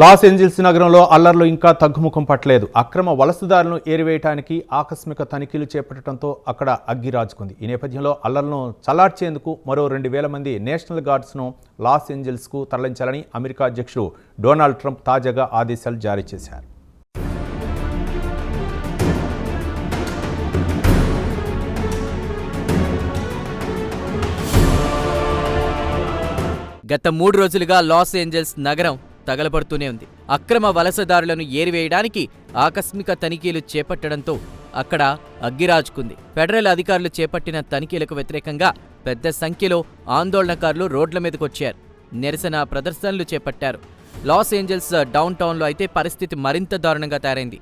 Los Angeles నగరంలో అల్లర్లు ఇంకా తగ్గుముఖం పట్టలేదు. అక్రమ వలసదారులను ఏరివేయడానికి ఆకస్మిక తనిఖీలు చేపట్టడంతో అక్కడ అగ్గి రాజుకుంది. ఈ నేపథ్యంలో అల్లర్లను చల్లార్చేందుకు మరో రెండు వేల మంది నేషనల్ గార్డ్స్ను లాస్ ఏంజిల్స్కు తరలించాలని అమెరికా అధ్యక్షుడు డొనాల్డ్ ట్రంప్ తాజాగా ఆదేశాలు జారీ చేశారు. గత మూడు రోజులుగా లాస్ ఏంజల్స్ నగరం తగలబడుతూనే ఉంది. అక్రమ వలసదారులను ఏరివేయడానికి ఆకస్మిక తనిఖీలు చేపట్టడంతో అక్కడ అగ్గిరాజుకుంది. ఫెడరల్ అధికారులు చేపట్టిన తనిఖీలకు వ్యతిరేకంగా పెద్ద సంఖ్యలో ఆందోళనకారులు రోడ్ల మీదకొచ్చారు. నిరసన ప్రదర్శనలు చేపట్టారు. లాస్ ఏంజల్స్ డౌన్ టౌన్లో అయితే పరిస్థితి మరింత దారుణంగా తయారైంది.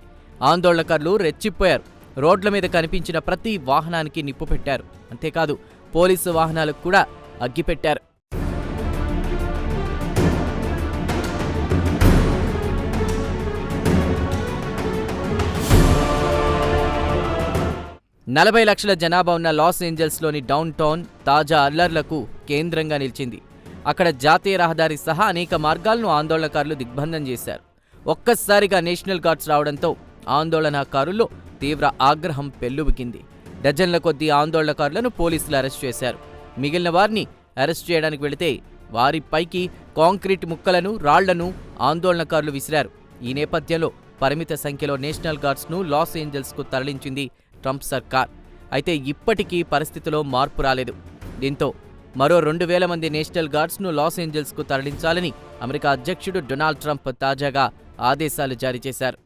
ఆందోళనకారులు రెచ్చిపోయారు. రోడ్ల మీద కనిపించిన ప్రతి వాహనానికి నిప్పు పెట్టారు. అంతేకాదు పోలీసు వాహనాలకు కూడా అగ్గిపెట్టారు. నలభై లక్షల జనాభా ఉన్న లాస్ ఏంజల్స్లోని డౌన్ టౌన్ తాజా అల్లర్లకు కేంద్రంగా నిలిచింది. అక్కడ జాతీయ రహదారి సహా అనేక మార్గాలను ఆందోళనకారులు దిగ్బంధం చేశారు. ఒక్కసారిగా నేషనల్ గార్డ్స్ రావడంతో ఆందోళనకారుల్లో తీవ్ర ఆగ్రహం పెల్లుబికింది. డజన్ల కొద్దీ ఆందోళనకారులను పోలీసులు అరెస్ట్ చేశారు. మిగిలిన వారిని అరెస్ట్ చేయడానికి వెళితే వారిపైకి కాంక్రీట్ ముక్కలను రాళ్ళను ఆందోళనకారులు విసిరారు. ఈ నేపథ్యంలో పరిమిత సంఖ్యలో నేషనల్ గార్డ్స్ను లాస్ ఏంజల్స్కు తరలించింది ట్రంప్ సర్కార్. అయితే ఇప్పటికీ పరిస్థితిలో మార్పు రాలేదు. దీంతో మరో రెండు వేల మంది నేషనల్ గార్డ్స్ను లాస్ ఏంజల్స్కు తరలించాలని అమెరికా అధ్యక్షుడు డొనాల్డ్ ట్రంప్ తాజాగా ఆదేశాలు జారీ చేశారు.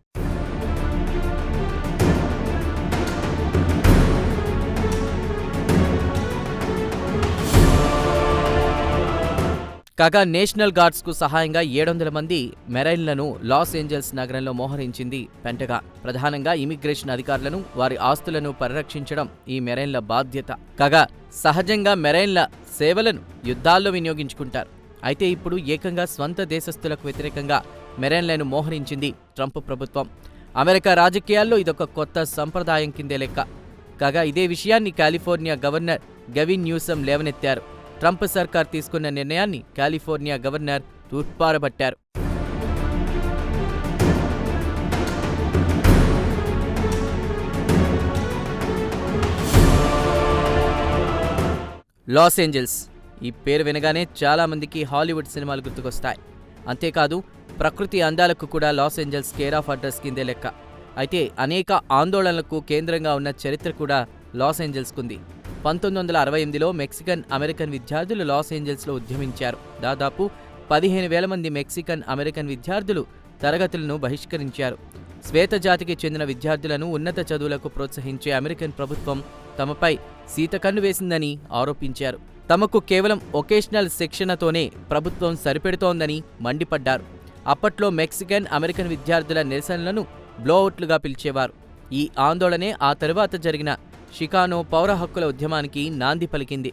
కాగా నేషనల్ గార్డ్స్కు సహాయంగా ఏడు వందల మంది మెరైన్లను లాస్ ఏంజల్స్ నగరంలో మోహరించింది పెంటగా. ప్రధానంగా ఇమిగ్రేషన్ అధికారులను వారి ఆస్తులను పరిరక్షించడం ఈ మెరైన్ల బాధ్యత. కాగా సహజంగా మెరైన్ల సేవలను యుద్ధాల్లో వినియోగించుకుంటారు. అయితే ఇప్పుడు ఏకంగా స్వంత దేశస్థులకు వ్యతిరేకంగా మెరైన్లను మోహరించింది ట్రంప్ ప్రభుత్వం. అమెరికా రాజకీయాల్లో ఇదొక కొత్త సంప్రదాయం కిందే లెక్క. కాగా ఇదే విషయాన్ని కాలిఫోర్నియా గవర్నర్ గవిన్ న్యూసమ్ లేవనెత్తారు. ట్రంప్ సర్కార్ తీసుకున్న నిర్ణయాన్ని కాలిఫోర్నియా గవర్నర్ తూర్పారబట్టారు. Los Angeles. ఈ పేరు వినగానే చాలామందికి హాలీవుడ్ సినిమాలు గుర్తుకొస్తాయి. అంతేకాదు ప్రకృతి అందాలకు కూడా Los Angeles care of address కిందే లెక్క. అయితే అనేక ఆందోళనలకు కేంద్రంగా ఉన్న చరిత్ర కూడా లాస్ ఏంజల్స్కుంది. పంతొమ్మిది వందల అరవై ఎనిమిదిలో మెక్సికన్ అమెరికన్ విద్యార్థులు లాస్ ఏంజల్స్లో ఉద్యమించారు. దాదాపు పదిహేను వేల మంది మెక్సికన్ అమెరికన్ విద్యార్థులు తరగతులను బహిష్కరించారు. శ్వేత జాతికి చెందిన విద్యార్థులను ఉన్నత చదువులకు ప్రోత్సహించే అమెరికన్ ప్రభుత్వం తమపై సీతకన్ను వేసిందని ఆరోపించారు. తమకు కేవలం ఒకేషనల్ శిక్షణతోనే ప్రభుత్వం సరిపెడుతోందని మండిపడ్డారు. అప్పట్లో మెక్సికన్ అమెరికన్ విద్యార్థుల నిరసనలను బ్లోఅవుట్లుగా పిలిచేవారు. ఈ ఆందోళనే ఆ తరువాత జరిగిన షికానో పౌర హక్కుల ఉద్యమానికి నాంది పలికింది.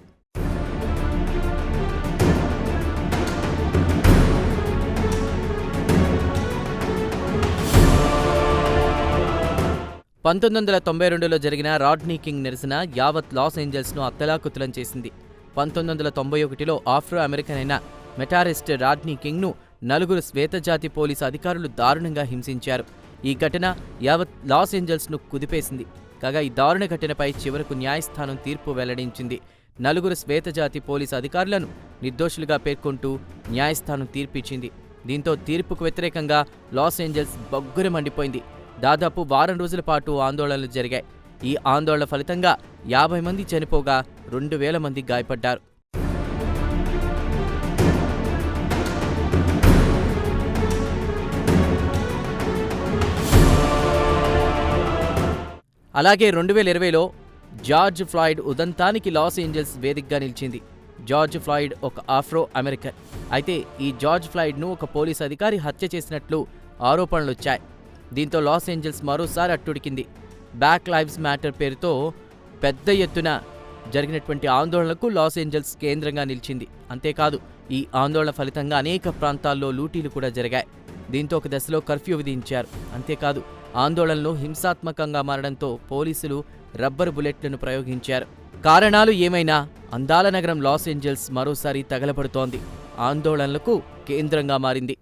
పంతొమ్మిది వందల తొంభై రెండులో జరిగిన రాడ్నీ కింగ్ నిరసన యావత్ లాస్ ఏంజల్స్ను అత్తలాకుతలం చేసింది. పంతొమ్మిది వందల తొంభై ఒకటిలో ఆఫ్రో అమెరికన్ అయిన మెటారిస్ట్ రాడ్నీ కింగ్ను నలుగురు శ్వేతజాతి పోలీసు అధికారులు దారుణంగా హింసించారు. ఈ ఘటన యావత్ లాస్ ఏంజల్స్ను కుదిపేసింది. కాగా ఈ దారుణ ఘటనపై చివరకు న్యాయస్థానం తీర్పు వెల్లడించింది. నలుగురు శ్వేతజాతి పోలీసు అధికారులను నిర్దోషులుగా పేర్కొంటూ న్యాయస్థానం తీర్పిచ్చింది. దీంతో తీర్పుకు వ్యతిరేకంగా లాస్ ఏంజల్స్ బొగ్గున మండిపోయింది. దాదాపు వారం రోజుల పాటు ఆందోళనలు జరిగాయి. ఈ ఆందోళన ఫలితంగా యాభై మంది చనిపోగా రెండు వేల మంది గాయపడ్డారు. అలాగే రెండు వేల ఇరవైలో జార్జ్ ఫ్లాయిడ్ ఉదంతానికి లాస్ ఏంజల్స్ వేదికగా నిలిచింది. జార్జ్ ఫ్లాయిడ్ ఒక ఆఫ్రో అమెరికన్. అయితే ఈ జార్జ్ ఫ్లాయిడ్ను ఒక పోలీస్ అధికారి హత్య చేసినట్లు ఆరోపణలొచ్చాయి. దీంతో లాస్ ఏంజల్స్ మరోసారి అట్టుడికింది. బ్యాక్ లైవ్స్ మ్యాటర్ పేరుతో పెద్ద ఎత్తున జరిగినటువంటి ఆందోళనకు లాస్ ఏంజల్స్ కేంద్రంగా నిలిచింది. అంతేకాదు ఈ ఆందోళన ఫలితంగా అనేక ప్రాంతాల్లో లూటీలు కూడా జరిగాయి. దీంతో ఒక దశలో కర్ఫ్యూ విధించారు. అంతేకాదు ఆందోళనలు హింసాత్మకంగా మారడంతో పోలీసులు రబ్బరు బుల్లెట్లను ప్రయోగించారు. కారణాలు ఏమైనా? అందాల నగరం లాస్ ఏంజల్స్ మరోసారి తగలబడుతోంది. ఆందోళనలకు కేంద్రంగా మారింది.